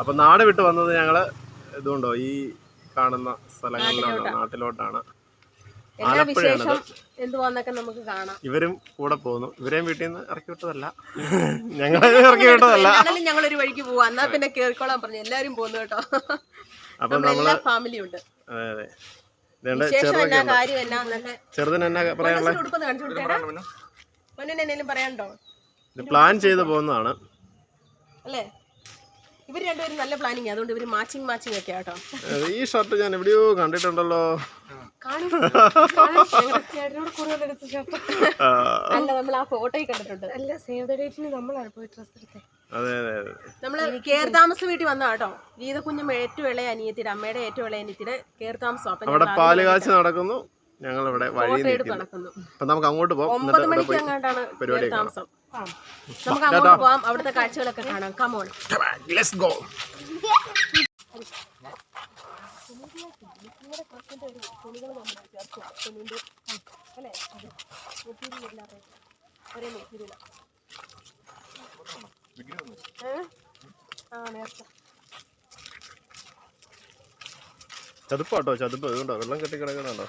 അപ്പൊ നാട് വിട്ട് വന്നത് ഞങ്ങൾ ഇതുകൊണ്ടോ ഈ കാണുന്ന സ്ഥലങ്ങളിലാണ് നാട്ടിലോട്ടാണ്. ആലപ്പുഴയാണ് എന്തുവാന്നൊക്കെ നമുക്ക് കാണാം. ഇവരും കൂടെ പോകുന്നു. ഇവരെയും വീട്ടിൽ നിന്ന് ഇറക്കി വിട്ടതല്ല. ഞങ്ങളെ ഇറക്കി വിട്ടതല്ല. ഞങ്ങളൊരു ഞങ്ങൾ ഒരു വഴിക്ക് പോവാ. എന്നാ പിന്നെ കേറിക്കോളാൻ പറഞ്ഞു എല്ലാരും പോകുന്നു കേട്ടോ. അപ്പൊ നമ്മളെ ഫാമിലി ഉണ്ട് അതെ അതെ. ഇതുണ്ട് ചെറുതിന് എന്നാ പറയാനുള്ള? പ്ലാൻ ചെയ്ത് പോകുന്നതാണ്. അല്ലേ? ഇവർ രണ്ടുപേരും നല്ല പ്ലാനിങ് അതുകൊണ്ട് ഇവർ മാച്ചിങ് മാച്ചിങ് ഒക്കെ ആട്ടോ. ഈ ഷർട്ട് ഞാൻ എവിടെയോ കണ്ടിട്ടുണ്ടല്ലോ. അല്ല നമ്മൾ ആ ഫോട്ടോയിൽ കണ്ടിട്ടുണ്ട്. അല്ല സേവ് ദ ഡേറ്റിന് നമ്മളാണ് പോയി ഡ്രസ് എടുത്തത് അതെ അതെ അതെ. നമ്മൾ കേർ താമസ വീട്ടിൽ വന്ന കേട്ടോ. ഗീത കുഞ്ഞും ഏറ്റവും ഇളയ അനിയത്തിയുടെ അമ്മയുടെ ഏറ്റവും ഇളയ അനിയത്തിയുടെ കേർ താമസം. അപ്പൊ അവിടെ പാൽ കാച്ച് നടക്കുന്നു. ഞങ്ങൾ ഇവിടെ വഴി നിൽക്കുന്നു. അപ്പൊ നമുക്ക് അങ്ങോട്ട് പോകാം. പരിപാടി നമുക്ക് അങ്ങോട്ട് പോകാം അവിടുത്തെ കാഴ്ചകളൊക്കെ കാണാം. കമോൺ ലെറ്റ്സ് ഗോ ചതുപ്പാട്ടോ ചതുപ്പ്. അതുകൊണ്ടോ വെള്ളം കെട്ടി കിടക്കുന്നുണ്ടോ?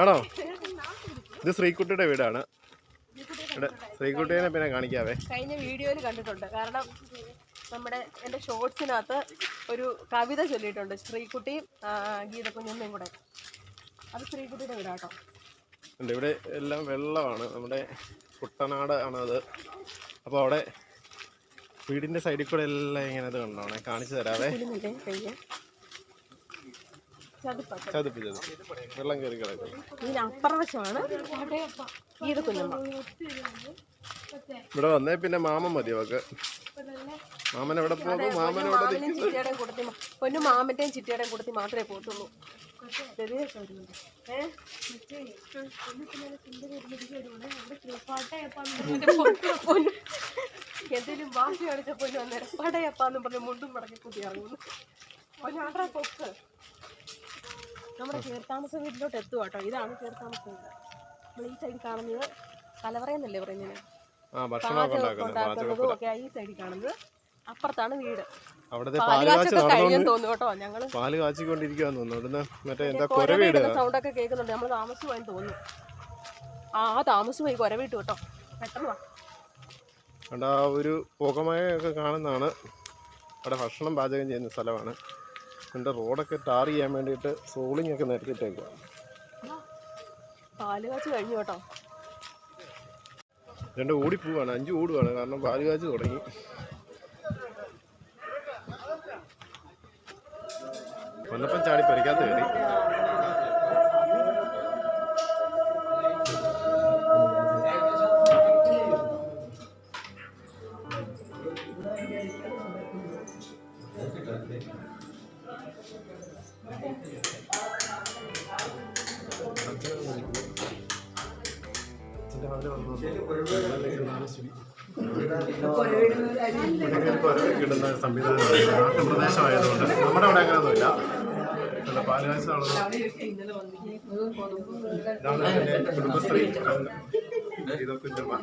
ആണോ? ഇത് ശ്രീകുട്ടിയുടെ വീടാണ്. ഇവിടെ ശ്രീകുട്ടിയെ പിന്നെ കാണിക്കാവേ. കഴിഞ്ഞ വീഡിയോയിൽ കണ്ടിട്ടുണ്ട്. കാരണം നമ്മുടെ എന്റെ ഷോർട്സിനകത്ത് ഒരു കവിത ചൊല്ലിയിട്ടുണ്ട്. ശ്രീകുട്ടിയും ഗീതക്കുഞ്ഞമ്മയും കൂടെ. അത് ശ്രീകുട്ടിയുടെ വീടാട്ടോ. ഉണ്ട്. ഇവിടെ എല്ലാം വെള്ളമാണ്. നമ്മുടെ കുട്ടനാട് ആണ് അത്. അപ്പോൾ അവിടെ വീടിന്റെ സൈഡിൽ കൂടെ എല്ലാം ഇങ്ങനെ ഇത് കണ്ടോണേ. കാണിച്ചു തരാവേ. ചതുപ്പ ചതുപ്പ്. ചതുപ്പ് വെള്ളം കയറി കിടക്കും ഇതിന് ഇവിടെ വന്നേ പിന്നെ മാമൻ മതി അവക്ക്. മാമൻ എവിടെ പോകും? മാമൻ എവിടെ മാമനും ചിറ്റയുടെയും കൂട്ടത്തിൽ പൊന്നു മാമന്റെയും ചിറ്റിയുടെയും കൊടുത്തി മാത്രമേ പോകത്തുള്ളൂ. എന്തേലും എന്തെങ്കിലും വാശി കാണിച്ച പൊന്നു അന്നേരം പടയപ്പാന്നും പറഞ്ഞ് മുണ്ടും മടക്കി കൂട്ടി ഇറങ്ങുന്നു. പൊന്നാട്രാ കൊക്ക്. നമ്മുടെ കീർത്താമസ വീട്ടിലോട്ട് എത്തുക കേട്ടോ ഇതാണ് കീർത്താമസ വീട്. നമ്മൾ ഈ സൈഡിൽ കാണുന്നത് കലവറയെന്നല്ലേ പറയുന്നത്. പാചകമൊക്കെ ഉണ്ടാക്കുന്നതും ഒക്കെ ഈ സൈഡിൽ കാണുന്നത്. അപ്പുറത്താണ് വീട്. അവിടുത്തെ പാൽ കാച്ചി നടന്നുകൊണ്ട് തോന്നുന്നു കേട്ടോ ഞങ്ങൾ. പാൽ കാച്ചിക്കൊണ്ടിരിക്കുകയെന്ന് തോന്നുന്നു. ഇവിടുന്ന് മറ്റേ എന്താ കുരവീട് സൗണ്ട് ഒക്കെ കേൾക്കുന്നുണ്ട്. നമ്മൾ തോന്നുന്നു. ആ താമസിച്ചുപോയി കൊരവിട്ടു കേട്ടോ. പെട്ടെന്ന് വാ. അവിടെ ആ ഒരു പുകമയൊക്കെ കാണുന്നതാണ്. അവിടെ ഭക്ഷണം പാചകം ചെയ്യുന്ന സ്ഥലമാണ്. എന്റെ റോഡൊക്കെ ടാർ ചെയ്യാൻ വേണ്ടിയിട്ട് സോളിംഗ് ഒക്കെ നിരത്തിട്ടേക്കുക പാൽ കാച്ച് കഴിഞ്ഞു കേട്ടോ. രണ്ട് ഓടിപ്പോവാണ് അഞ്ച് ഓടുവാണ് കാരണം പാൽ കാച്ചു തുടങ്ങി. വന്നപ്പം ചാടി പരിക്കാത്ത കയറി. കിട്ടുന്ന സംവിധാനം നാട്ടിൻ പ്രദേശമായതുകൊണ്ട് നമ്മുടെ അവിടെ അങ്ങനെയൊന്നുമില്ല. കുടുംബശ്രീ. അംഗം.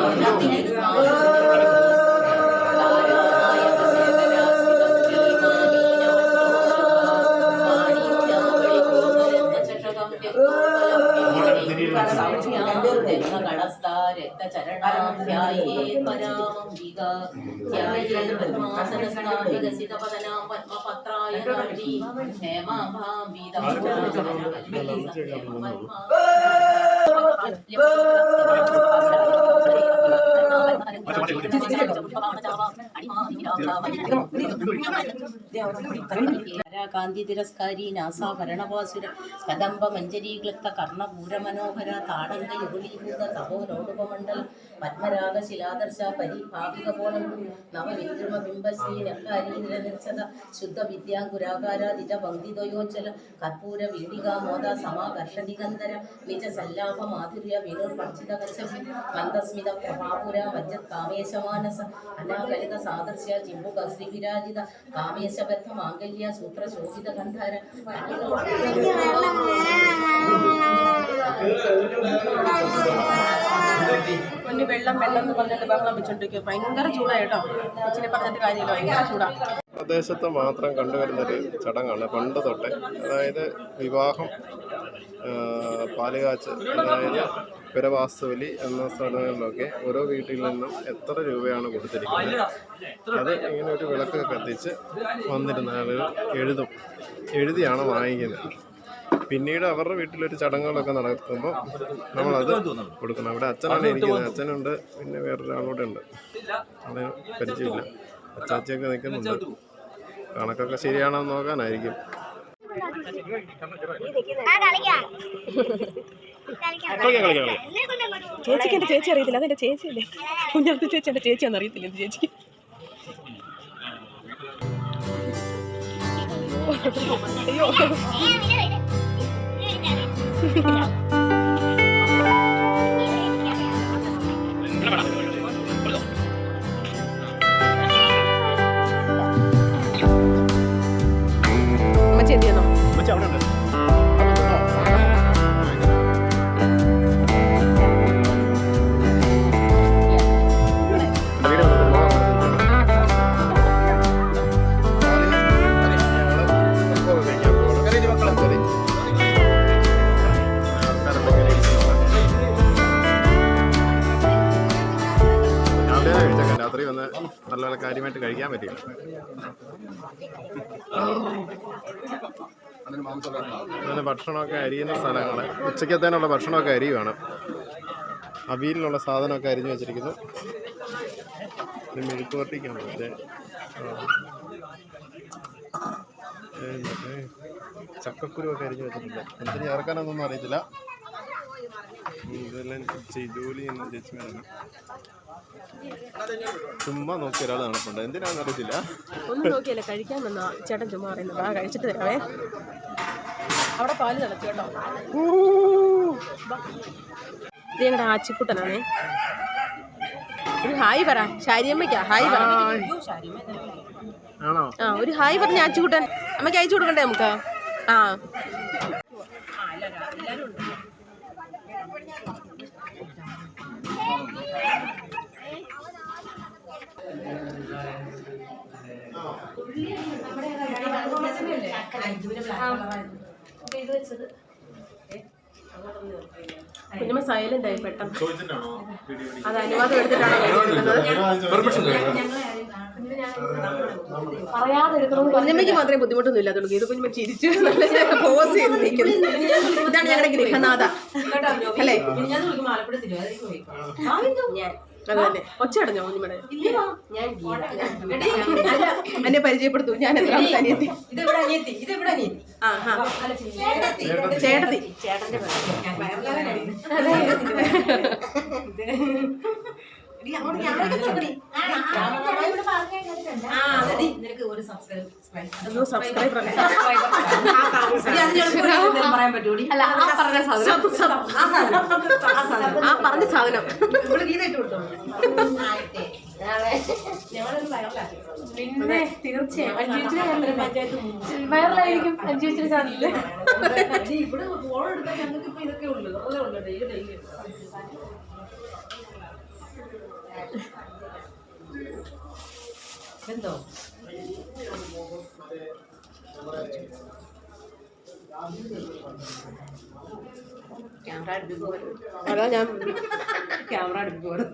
సీతపదనాపద్మపత్రాయ హేమ കാന്തി തിരസ്കാരി നാസാഭരണവാസുര കദംബ മഞ്ജരീക്ലപ്ത കർണപൂരമനോഹര താടങ്ക യുഗളീഭൂത പത്മരാഗ ശിലാദർശ പരിഭാവിക പോണം നവവിദ്രുമ ബിംബശ്രീ നക്കാരി നിലനിർച്ചത ശുദ്ധ വിദ്യാങ്കുരാകാരാദിജ പങ്ക്തിദ്വയോജ്ജല കർപ്പൂര വീടികാ മോദ സമാകർഷണികന്ധര നിജ സല്ലാപ മാധുര്യ വിനോർ കശ്യപി മന്ദസ്മിത പ്രഭാപുര മജ്ജത് കാമേശമാനസ അനാകലിത സാദർശ്യ ജിംബുക ശ്രീവിരാജിത കാമേശബദ്ധ മാംഗല്യ സൂത്ര ശോഭിത ഗന്ധര? പൊന്നു വെള്ളം വെള്ളം എന്ന് പറഞ്ഞിട്ട് ബഹളം വെച്ചോണ്ടിരിക്കും ഭയങ്കര ചൂടാ കേട്ടോ. കൊച്ചിനെ പറഞ്ഞിട്ട് കാര്യമില്ല. ഭയങ്കര ചൂടാ. പ്രദേശത്ത് മാത്രം കണ്ടുവരുന്നൊരു ചടങ്ങാണ് പണ്ട് തൊട്ടേ. അതായത് വിവാഹം പാലുകാച്ച് അതായത് പുരവാസ്തുവലി എന്ന സ്ഥലങ്ങളിലൊക്കെ ഓരോ വീട്ടിൽ നിന്നും എത്ര രൂപയാണ് കൊടുത്തിരിക്കുന്നത്? അത് ഇങ്ങനെ ഒരു വിളക്ക് കത്തിച്ച് വന്നിരുന്ന ആളുകൾ എഴുതും. എഴുതിയാണ് വാങ്ങിക്കുന്നത്. പിന്നീട് അവരുടെ വീട്ടിലൊരു ചടങ്ങുകളൊക്കെ നടക്കുമ്പോൾ നമ്മളത് കൊടുക്കണം. അവിടെ അച്ഛനാണ് ഇരിക്കുന്നത്. അച്ഛനുണ്ട്. പിന്നെ വേറൊരാളൂടെ ഉണ്ട്. അവിടെ പരിചയമില്ല. അച്ചാച്ചിയൊക്കെ നിൽക്കുന്നുണ്ട്. കണക്കൊക്കെ ശരിയാണോ നോക്കാനായിരിക്കും. ചേച്ചിക്ക് എന്റെ ചേച്ചി അറിയത്തില്ല? അതെന്റെ ചേച്ചിയല്ലേ? കുഞ്ഞാത്ത ചേച്ചി എന്റെ ചേച്ചിയാന്ന് അറിയത്തില്ല എന്റെ ചേച്ചി അയ്യോ. കഴിക്കാൻ പറ്റില്ല. അങ്ങനെ ഭക്ഷണമൊക്കെ അരിയുന്ന സ്ഥലങ്ങൾ ഉച്ചക്കത്തേനുള്ള ഭക്ഷണമൊക്കെ അരിയുവാണ്. അവിയിലുള്ള സാധനമൊക്കെ അരിഞ്ഞു വെച്ചിരിക്കുന്നു. ഇത് ആ, ഏ, മറ്റേ ചക്കക്കുരുവൊക്കെ അരിഞ്ഞു വെച്ചിട്ടുണ്ട്. എന്തിനു ചേർക്കാനൊന്നും അറിയത്തില്ല. ഇതെല്ലാം ജോലി ചെയ്യുന്ന ചേച്ചിമാരാണ് ചുമ്മാ നോക്കി ഒരാൾ നടപ്പുണ്ട്. എന്തിനാണെന്ന് അറിയത്തില്ല. ഒന്നും നോക്കിയല്ല കഴിക്കാൻ വന്ന ചേട്ടൻ ചുമ്മാ പറയുന്നത് ആ കഴിച്ചിട്ട് തരാവേ അവിടെ പാൽ തിളച്ചു കേട്ടോ. ഇത് ഞങ്ങളുടെ ആച്ചിക്കുട്ടനാണേ. ഒരു ഹായ് പറ. ശാരിയമ്മയ്ക്കാ? ഹായ് പറ. ആ ഒരു ഹായ് പറഞ്ഞ ആച്ചിക്കുട്ടൻ. അമ്മയ്ക്ക് അയച്ചു കൊടുക്കണ്ടേ നമുക്ക്? ആ. കുഞ്ഞമ്മ സൈലന്റ് ആയി പെട്ടെന്ന്. അത് അനുവാദം എടുത്തിട്ടാണ് കുഞ്ഞമ്മയ്ക്ക് മാത്രമേ ബുദ്ധിമുട്ടൊന്നും ഇല്ലാത്തുള്ളൂ ഇത് കുഞ്ഞമ്മ ചിരിച്ചു നല്ല പോസ് ചെയ്ത് നിൽക്കുന്നു. ഇതാണ് ഞങ്ങളുടെ ഗൃഹനാഥ അല്ലേ? അത് തന്നെ ഒച്ച അടഞ്ഞോ കുഞ്ഞമ്മയുടെ ഞാൻ എന്നെ പരിചയപ്പെടുത്തു. ഞാൻ എത്രാമത്തെ അനിയത്തി? ആ ആ ചേട്ടത്തി ഒന്ന് സബ്സ്ക്രൈബ് അല്ല ആ പറഞ്ഞ സാധനം ആ പറഞ്ഞ സാധനം പിന്നെ തീർച്ചയായും വൈറലായിരിക്കും അഞ്ചുവച്ചിന് ചാനലിൽ എന്തോ ക്യാമറ അടുപ്പിക്ക് അതാ ഞാൻ ക്യാമറ അടുപ്പിക്ക് പോലും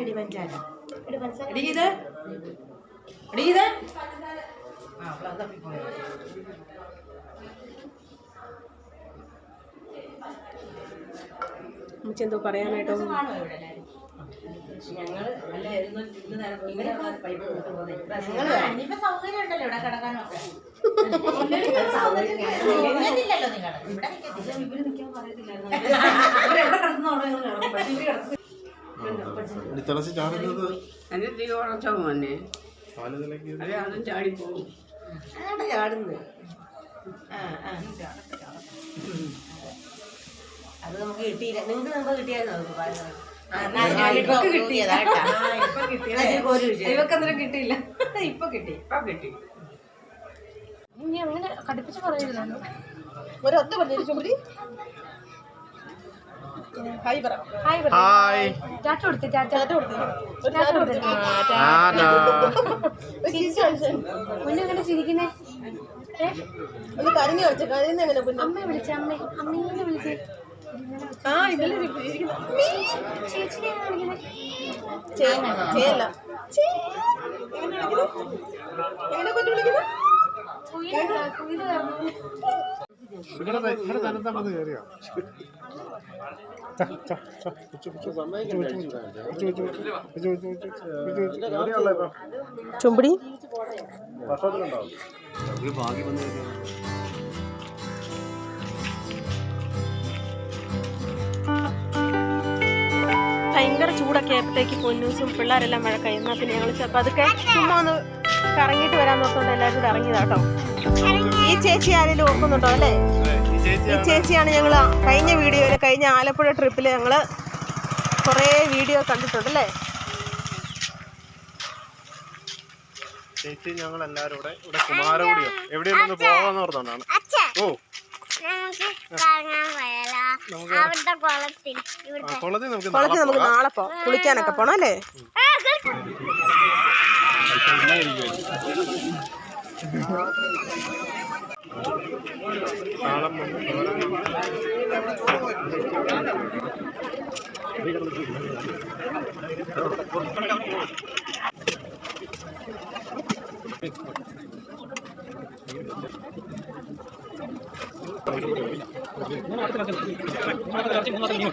ഇടി പഞ്ചാര. ഇടി ഇത്. ഇടി ഇത്. ആ പറയാനായിട്ടോ എല്ലാവരും അല്ല ഇരുന്ന് ഇരുന്ന് നേരം ഇവരെ പൈപ്പ് കൊടുത്ത് പോകുന്നത്. ഇനിയിപ്പോ സൗകര്യം ഉണ്ടല്ലോ ഇവിടെ കിടക്കാനൊക്കെ സൗകര്യം ഇല്ലല്ലോ നിങ്ങൾ ഇവിടെ നിൽക്കത്തില്ല ഇവർ നിൽക്കാൻ പറയത്തില്ലായിരുന്നു. ഇവരെവിടെ കിടക്കുന്നോ അവിടെ ഞങ്ങൾ കിടക്കും പക്ഷേ ഇവർ കിടക്കും തിളച്ച് ചാടുന്നത് അതിന് തീ കുറച്ചോ മോനെ? അത് അതും ചാടിപ്പോവും അതവിടെ ചാടുന്നത്. അത് നമുക്ക് കിട്ടിയില്ല. നിങ്ങൾക്ക് നമുക്ക് കിട്ടിയായിരുന്നു? കിട്ടിയതാ കേട്ടാ. ഇപ്പൊ കിട്ടിയത് ഇവക്ക് കിട്ടിയില്ല. ഇപ്പൊ കിട്ടി ഇപ്പൊ കിട്ടി. ഇനി അങ്ങനെ കടുപ്പിച്ച് പറയരുതല്ലോ ഒരൊറ്റ പറഞ്ഞു ചുമരി ഹായ് പറ. ഹായ് പറ ഹായ്. ടാറ്റ കൊടുത്ത് ടാറ്റ. ടാറ്റ കൊടുത്തു? ഒരു ടാറ്റ ടാറ്റ കൊടുത്ത്. കൊടുത്തു? ആരാ ഒരു ചിരിച്ച് കാണിച്ചേ. കുഞ്ഞു അങ്ങനെ ചിരിക്കുന്നേ? കരഞ്ഞു പിന്നെ അമ്മയെ വിളിച്ചേ അമ്മേ അമ്മേനെ വിളിച്ചേ. ആ ഇരിക്കുന്നു. ചേച്ചിനെ വിളിക്കുന്നേ ചൂടൊക്കെ ആയപ്പോഴത്തേക്ക് പൊന്നൂസും പിള്ളേരെല്ലാം മഴക്കായി എന്നാൽ പിന്നെ ഞങ്ങൾ ചിലപ്പോൾ അതൊക്കെ ചുമ്മാ ഒന്ന് കറങ്ങിയിട്ട് വരാൻ നോക്കുന്നുണ്ട് എല്ലാവരും കൂടെ ഇറങ്ങിയതാട്ടോ. ഈ ചേച്ചി ആരെങ്കിലും ഓർക്കുന്നുണ്ടോ അല്ലേ? ഈ ചേച്ചി ഈ ചേച്ചിയാണ് ഞങ്ങൾ കഴിഞ്ഞ വീഡിയോയിൽ കഴിഞ്ഞ ആലപ്പുഴ ട്രിപ്പിൽ ഞങ്ങൾ കുറേ വീഡിയോ കണ്ടിട്ടുണ്ട് അല്ലേ? ചേച്ചി ഞങ്ങൾ എല്ലാവരും ഇവിടെ ഇവിടെ കുമാരകുടിയോ. എവിടെയൊന്നും പോകാന്ന് പറഞ്ഞോണ്ടാണ് ഓ അവിടുത്തെ കുളത്തിൽ ആ, കുളത്തിൽ നമുക്ക് കുളത്തിൽ നാളെ നമുക്ക്. നാളെ പോകാം കുളിക്കാനൊക്കെ പോണം അല്ലേ Thank നമുക്ക് もうなかったらしい、もうなかったらしい、もうなかったらしい。